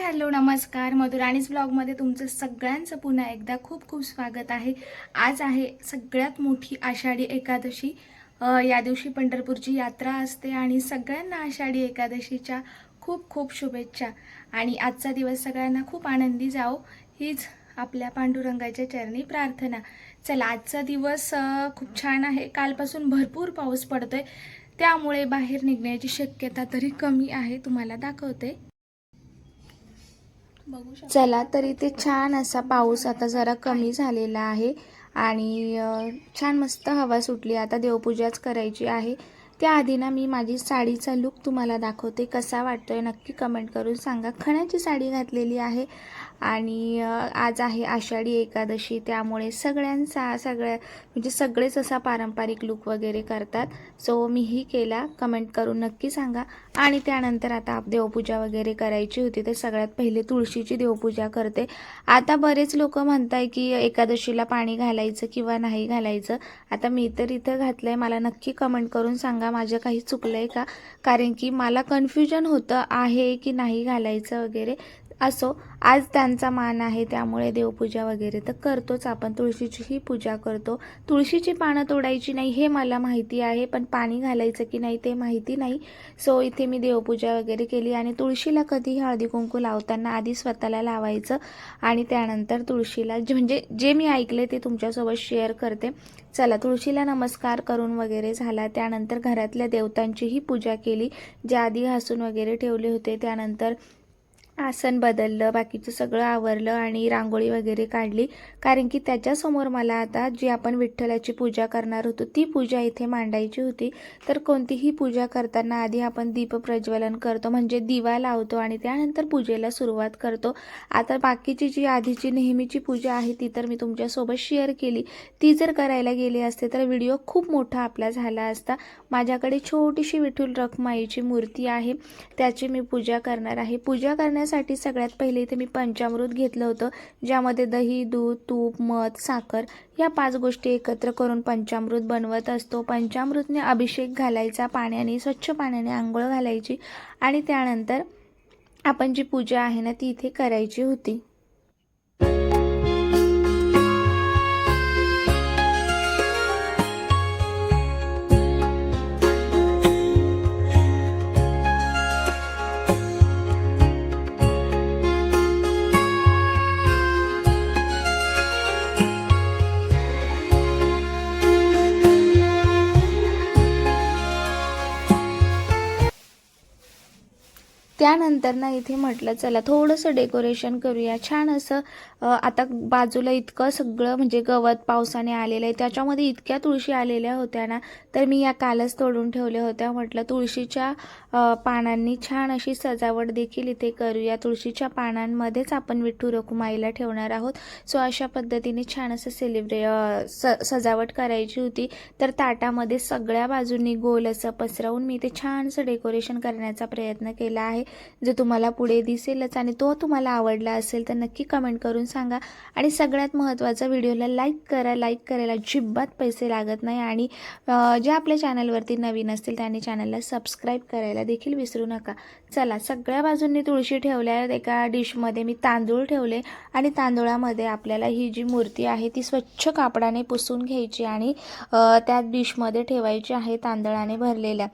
Hello नमस्कार. मधुराणीज ब्लॉगमध्ये तुमचं सगळ्यांचं पुन्हा एकदा खूप खूप स्वागत आहे. आज आहे सगळ्यात मोठी आषाढी एकादशी. या दिवशी पंढरपूरची यात्रा असते आणि सगळ्यांना आषाढी एकादशीच्या खूप खूप शुभेच्छा. आणि आजचा दिवस सगळ्यांना खूप आनंदी जाओ हीच आपल्या पांडुरंगाच्या चरणी प्रार्थना. चला आजचा दिवस खूप छान आहे. कालपासून भरपूर पाऊस पडतोय. त्यामुळे बाहेर निघण्याची शक्यता तरी कमी आहे तुम्हाला दाखवते. चला तर इथे छान असा पाऊस आता जरा कमी झालेला आहे. आणि छान मस्त हवा सुटली. आता देवपूजाच करायची आहे. त्याआधी ना मी माझी साडीचा लुक तुम्हाला दाखवते. कसा वाटतोय नक्की कमेंट करून सांगा. खणाची साडी घातलेली आहे. आणि आज आहे आषाढी एकादशी त्यामुळे सगळ्यांचा सगळ्या म्हणजे सगळेच असा पारंपरिक लुक वगैरे करतात. सो मीही केला. कमेंट करून नक्की सांगा. आणि त्यानंतर आता देवपूजा वगैरे करायची होती तर सगळ्यात पहिले तुळशीची देवपूजा करते. आता बरेच लोक म्हणताय की एकादशीला पाणी घालायचं किंवा नाही घालायचं. आता मी तर इथं घातलंय. मला नक्की कमेंट करून सांगा. माझं काही चुकलंय का? कारण की मला कन्फ्युजन होतं आहे की नाही घालायचं वगैरे. असो आज त्यांचा मान आहे त्यामुळे देवपूजा वगैरे तर करतोच आपण. तुळशीचीही पूजा करतो. तुळशीची पानं तोडायची नाही हे मला माहिती आहे पण पाणी घालायचं की नाही ते माहिती नाही. सो इथे मी देवपूजा वगैरे केली आणि तुळशीला कधी हळदी कुंकू लावताना आधी स्वतःला लावायचं आणि त्यानंतर तुळशीला जे म्हणजे जे मी ऐकले ते तुमच्यासोबत शेअर करते. चला तुळशीला नमस्कार करून वगैरे झाला. त्यानंतर घरातल्या देवतांचीही पूजा केली. जे आधी घासून वगैरे ठेवले होते त्यानंतर आसन बदललं बाकीचं सगळं आवरलं आणि रांगोळी वगैरे काढली. कारण की त्याच्यासमोर मला आता जी आपण विठ्ठलाची पूजा करणार होतो ती पूजा इथे मांडायची होती. तर कोणतीही पूजा करताना आधी आपण दीप प्रज्वलन करतो म्हणजे दिवा लावतो आणि त्यानंतर पूजेला सुरुवात करतो. आता बाकीची जी आधीची नेहमीची पूजा आहे ती तर मी तुमच्यासोबत शेअर केली. ती जर करायला गेली असते तर व्हिडिओ खूप मोठा आपला झाला असता. माझ्याकडे छोटीशी विठ्ठल रखमाईची मूर्ती आहे त्याची मी पूजा करणार आहे. पूजा करण्यास करण्यासाठी सगळ्यात पहिले इथे मी पंचामृत घेतलं होतं ज्यामध्ये दही दूध तूप मध साखर या पाच गोष्टी एकत्र करून पंचामृत बनवत असतो. पंचामृतने अभिषेक घालायचा पाण्याने स्वच्छ पाण्याने आंघोळ घालायची आणि त्यानंतर आपण जी पूजा आहे ना ती इथे करायची होती. त्यानंतर ना इथे म्हटलं चला थोडंसं डेकोरेशन करूया. छान असं आता बाजूला इतकं सगळं म्हणजे गवत पावसाने आलेलं आहे. त्याच्यामध्ये इतक्या तुळशी आलेल्या होत्या ना तर मी या कालच तोडून ठेवल्या होत्या. म्हटलं तुळशीच्या पानांनी छान अशी सजावट देखील इथे करूया. तुळशीच्या पानांमध्येच आपण विठ्ठू रखुमाईला ठेवणार आहोत. सो अशा पद्धतीने छान असं सेलिब्रे स सजावट करायची होती. तर ताटामध्ये सगळ्या बाजूंनी गोल असं पसरवून मी ते छानसं डेकोरेशन करण्याचा प्रयत्न केला आहे. जो तुम्हाला पुढे दिसेलच आणि तो तुम्हाला आवडला असेल तर नक्की कमेंट करून सांगा. आणि सगळ्यात महत्त्वाचा व्हिडिओला लाईक करा. लाईक करायला अजिबात पैसे लागत नाही आणि जे आपल्या चॅनलवरती नवीन असतील त्यांनी चॅनलला सबस्क्राईब करायला देखील विसरू नका. चला सगळ्या बाजूंनी तुळशी ठेवल्या एका डिशमध्ये मी तांदूळ ठेवले आणि तांदूळामध्ये आपल्याला ही जी मूर्ती आहे ती स्वच्छ कापडाने पुसून घ्यायची आणि त्या डिशमध्ये ठेवायची आहे तांदळाने भरलेल्या.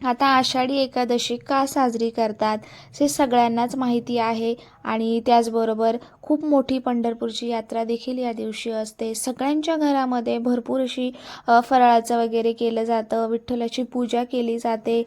आता आषाढी एकादशी का साजरी करतात हे सगळ्यांनाच माहिती आहे आणि त्याचबरोबर खूप मोठी पंढरपूरची यात्रा देखील या दिवशी असते. सगळ्यांच्या घरामध्ये भरपूर अशी फराळाचं वगैरे केलं जातं विठ्ठलाची पूजा केली जाते.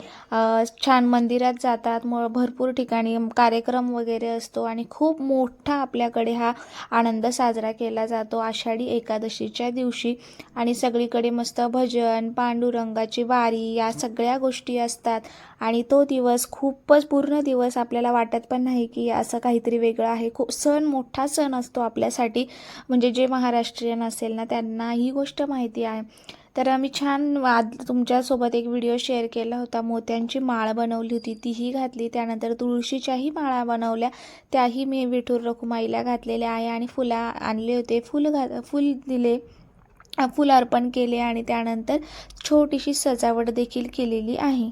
छान मंदिरात जातात मग भरपूर ठिकाणी कार्यक्रम वगैरे असतो आणि खूप मोठा आपल्याकडे हा आनंद साजरा केला जातो आषाढी एकादशीच्या दिवशी. आणि सगळीकडे मस्त भजन पांडुरंगाची वारी या सगळ्या गोष्टी असतात. आणि तो दिवस खूपच पूर्ण दिवस आपल्याला वाटत पण नाही की असं काहीतरी वेगळं आहे. खूप सण मोठा सण असतो आपल्यासाठी. म्हणजे जे महाराष्ट्रीयन असेल ना त्यांना ही गोष्ट माहिती आहे. तर आम्ही छान वाद तुमच्यासोबत एक व्हिडिओ शेअर केला होता. मोत्यांची माळ बनवली होती. तीही घातली. त्यानंतर तुळशीच्याही माळा बनवल्या. त्याही मी विठूर रखुमाईला घातलेल्या आहे. आणि फुला आणले होते. फुल घा फुल दिले. अ, फुल अर्पण केले आणि त्यानंतर छोटीशी सजावट देखील केलेली आहे.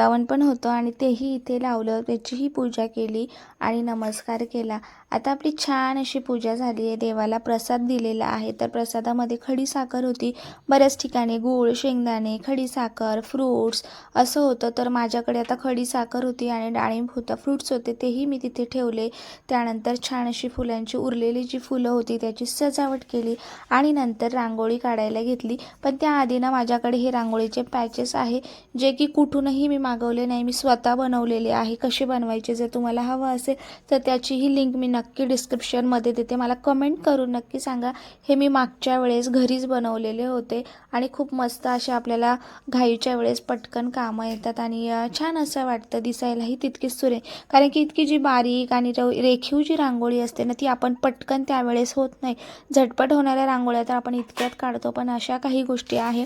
वृंदावन पण होतं आणि तेही इथे लावलं त्याचीही पूजा केली आणि नमस्कार केला. आता आपली छान अशी पूजा झाली आहे. देवाला प्रसाद दिलेला आहे. तर प्रसादामध्ये खडी साखर होती. बऱ्याच ठिकाणी गूळ शेंगदाणे खडीसाखर फ्रूट्स असं होतं. तर माझ्याकडे आता खडी साखर होती आणि डाळिंब होतं. फ्रूट्स होते तेही मी तिथे ठेवले. त्यानंतर छान अशी फुलांची उरलेली जी फुलं होती त्याची सजावट केली आणि नंतर रांगोळी काढायला घेतली. पण त्याआधी ना माझ्याकडे हे रांगोळीचे पॅचेस आहे जे की कुठूनही मी मागवले नाही. मी स्वतः बनवलेले आहे. कसे बनवायचे? जर तुम्हाला हवं असेल तर त्याचीही लिंक मी नक्की डिस्क्रिप्शनमध्ये देते. मला कमेंट करून नक्की सांगा. हे मी मागच्या वेळेस घरीच बनवलेले होते आणि खूप मस्त असे आपल्याला घाईच्या वेळेस पटकन कामं येतात आणि छान असं वाटतं दिसायलाही तितकीच सुरे कारण की इतकी जी बारीक आणि रव- रेखीव जी रांगोळी असते ना ती आपण पटकन त्यावेळेस होत नाही. झटपट होणाऱ्या रांगोळ्या तर आपण इतक्यात काढतो पण अशा काही गोष्टी आहे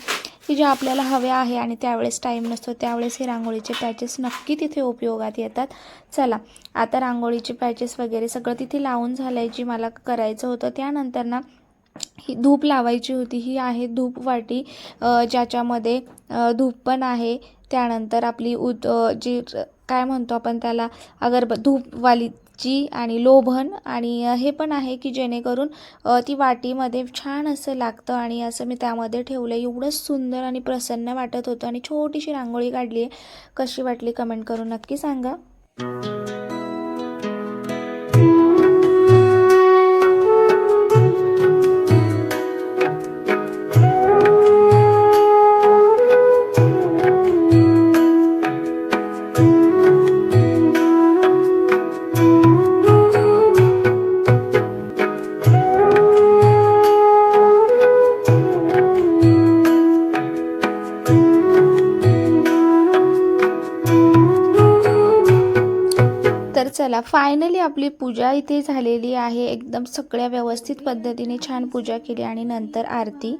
की ज्या आपल्याला हव्या आहे आणि त्यावेळेस टाईम नसतो त्यावेळेस हे रांगोळीचे पॅचेस नक्की तिथे उपयोगात येतात. चला आता रांगोळीचे पॅचेस वगैरे सगळं तिथे लावून झालंय जी मला करायचं होतं. त्यानंतर ना ही धूप लावायची होती. ही आहे धूप वाटी ज्याच्यामध्ये धूप पण आहे. त्यानंतर आपली उद जी काय म्हणतो आपण त्याला अगरब धूपवाली जी आणि लोभन आणि हे पण आहे की जेणेकरून ती वाटीमध्ये छान असं लागतं आणि असं मी त्यामध्ये ठेवलं एवढं सुंदर आणि प्रसन्न वाटत होतं आणि छोटीशी रांगोळी काढली आहे कशी वाटली कमेंट करून नक्की सांगा. तर चला फायनली आपली पूजा इथे झालेली आहे. एकदम सगळ्या व्यवस्थित पद्धतीने छान पूजा केली आणि नंतर आरती.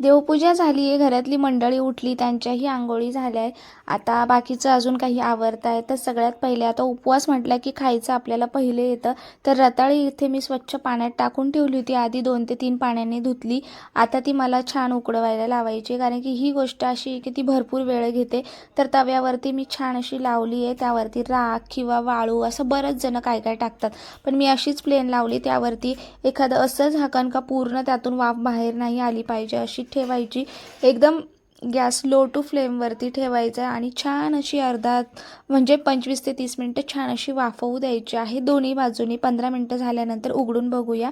देवपूजा झाली आहे घरातली मंडळी उठली त्यांच्याही आंघोळी झाल्या आहे आता बाकीचं अजून काही आवडतं आहे तर सगळ्यात पहिले आता उपवास म्हटला की खायचं आपल्याला पहिले येतं. तर रताळी इथे मी स्वच्छ पाण्यात टाकून ठेवली होती आधी दोन ते तीन पाण्याने धुतली. आता ती मला छान उकडवायला लावायची कारण की ही गोष्ट अशी आहे की ती भरपूर वेळ घेते. तर तव्यावरती मी छान अशी लावली आहे त्यावरती राख किंवा वाळू असं बरंच जण काय काय टाकतात. पण मी अशीच प्लेन लावली त्यावरती एखादं असं झाकण का पूर्ण त्यातून वाफ बाहेर नाही आली पाहिजे अशी ठेवायची. एकदम गॅस लो टू फ्लेमवरती ठेवायचा आहे आणि छान अशी अर्धा म्हणजे पंचवीस ते तीस मिनटं छान अशी वाफवू द्यायची आहे. दोन्ही बाजूनी पंधरा मिनटं झाल्यानंतर उघडून बघूया.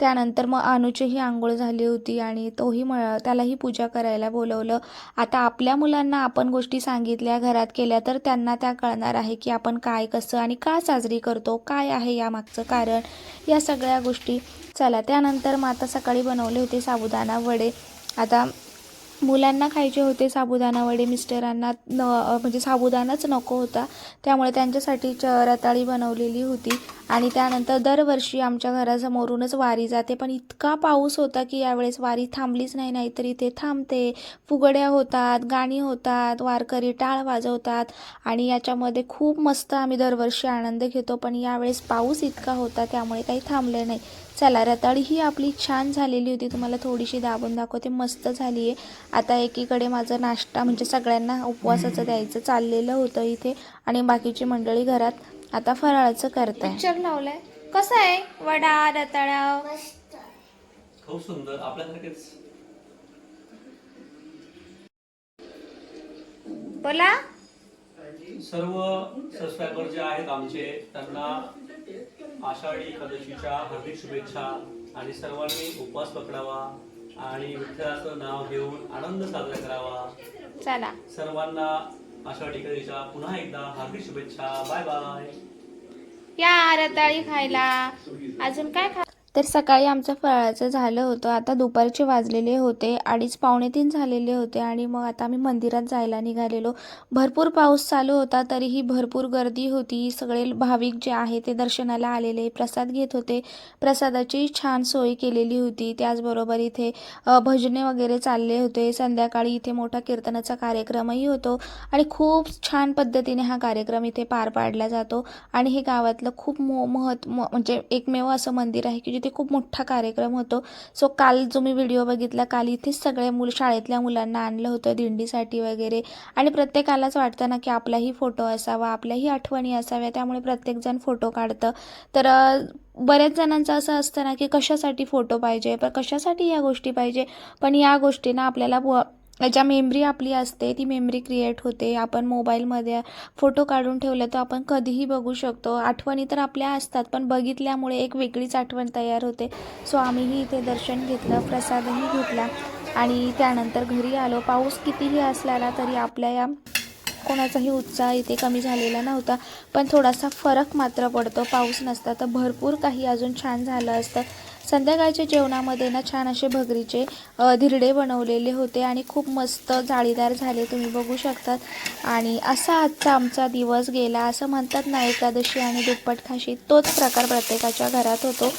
त्यानंतर मग अनुचीही आंघोळ झाली होती आणि तोही म त्यालाही पूजा करायला बोलवलं. आता आपल्या मुलांना आपण गोष्टी सांगितल्या घरात केल्या तर त्यांना त्या कळणार आहे की आपण काय कसं आणि का साजरी करतो काय आहे यामागचं कारण. या सगळ्या गोष्टी. चला त्यानंतर मग आता सकाळी बनवले होते साबुदाणा वडे. आता मुलांना खायचे होते साबुदाणा वडे मिस्टरांना न म्हणजे साबुदाणाच नको होता. त्यामुळे त्यांच्यासाठी च रताळी बनवलेली होती. आणि त्यानंतर दरवर्षी आमच्या घरासमोरूनच वारी जाते. पण इतका पाऊस होता की यावेळेस वारी थांबलीच नाही. नाहीतर इथे थांबते. फुगड्या होतात गाणी होतात वारकरी टाळ वाजवतात. आणि याच्यामध्ये खूप मस्त आम्ही दरवर्षी आनंद घेतो. पण यावेळेस पाऊस इतका होता त्यामुळे काही थांबले नाही. चला रताळी ही आपली छान झालेली होती. तुम्हाला थोडीशी दाबून दाखवते. मस्त झाली आहे आता एकीकडे माझा नाश्ता म्हणजे सगळ्यांना उपवासाचं द्यायचं चाललेलं होतं इथे आणि बाकीची मंडळी घरात आता फराळाचं करताय. पिक्चर लावलाय. कसं आहे? वडा रताळा खूप सुंदर. आपल्यासारखेच. बोला. सर्व सबस्क्रायबर जे आहेत आमचे त्यांना आषाढी एकादशीच्या हार्दिक शुभेच्छा आणि सर्वांनी उपवास पकडावा. आणि विठ्ठलाचं नाव घेऊन आनंद साजरा करावा. चला. सर्वांना आषाढी एकादशीच्या पुन्हा एकदा हार्दिक शुभेच्छा. Bye bye. या रताळी खायला. अजून काय खा तर सकाळी आमचं फराळाचं झालं होतं. आता दुपारचे वाजलेले होते. अडीच पावणे तीन झालेले होते आणि मग आता आम्ही मंदिरात जायला निघालेलो. भरपूर पाऊस चालू होता तरीही भरपूर गर्दी होती. सगळे भाविक जे आहे ते दर्शनाला आलेले प्रसाद घेत होते. प्रसादाची छान सोय केलेली होती. त्याचबरोबर इथे भजने वगैरे चालले होते. संध्याकाळी इथे मोठा कीर्तनाचा कार्यक्रमही होतो आणि खूप छान पद्धतीने हा कार्यक्रम इथे पार पाडला जातो. आणि हे गावातलं खूप मो महत्त्व म्हणजे एकमेव असं मंदिर आहे की जिथे खूप मोठा कार्यक्रम होतो. सो काल जो मी व्हिडिओ बघितला काल इथेच सगळ्या मुल शाळेतल्या मुलांना आणलं होतं दिंडीसाठी वगैरे. आणि प्रत्येकालाच वाटतं ना की आपलाही फोटो असावा आपल्याही आठवणी असाव्या त्यामुळे प्रत्येकजण फोटो काढतं. तर बऱ्याच जणांचं असं असतं ना की कशासाठी फोटो पाहिजे पण कशासाठी या गोष्टी पाहिजे? पण या गोष्टींना आपल्याला व- ज्या मेमरी आपली असते ती मेमरी क्रिएट होते. आपण मोबाईलमध्ये फोटो काढून ठेवले तर आपण कधीही बघू शकतो. आठवणी तर आपल्या असतात पण बघितल्यामुळे एक वेगळीच आठवण तयार होते. सो आम्हीही इथे दर्शन घेतलं प्रसादही घेतला आणि त्यानंतर घरी आलो. पाऊस कितीही असला तरी आपल्या या कोणाचाही उत्साह इथे कमी झालेला नव्हता. पण थोडासा फरक मात्र पडतो. पाऊस नसता तर भरपूर काही अजून छान झालं असतं. संध्याकाळच्या जेवणामध्ये ना छान असे भगरीचे धिरडे बनवलेले होते आणि खूप मस्त जाळीदार झाले तुम्ही बघू शकतात. आणि असा आजचा आमचा दिवस गेला असं म्हणतात ना एकादशी आणि दुप्पट खाशी तोच प्रकार प्रत्येकाच्या घरात होतो.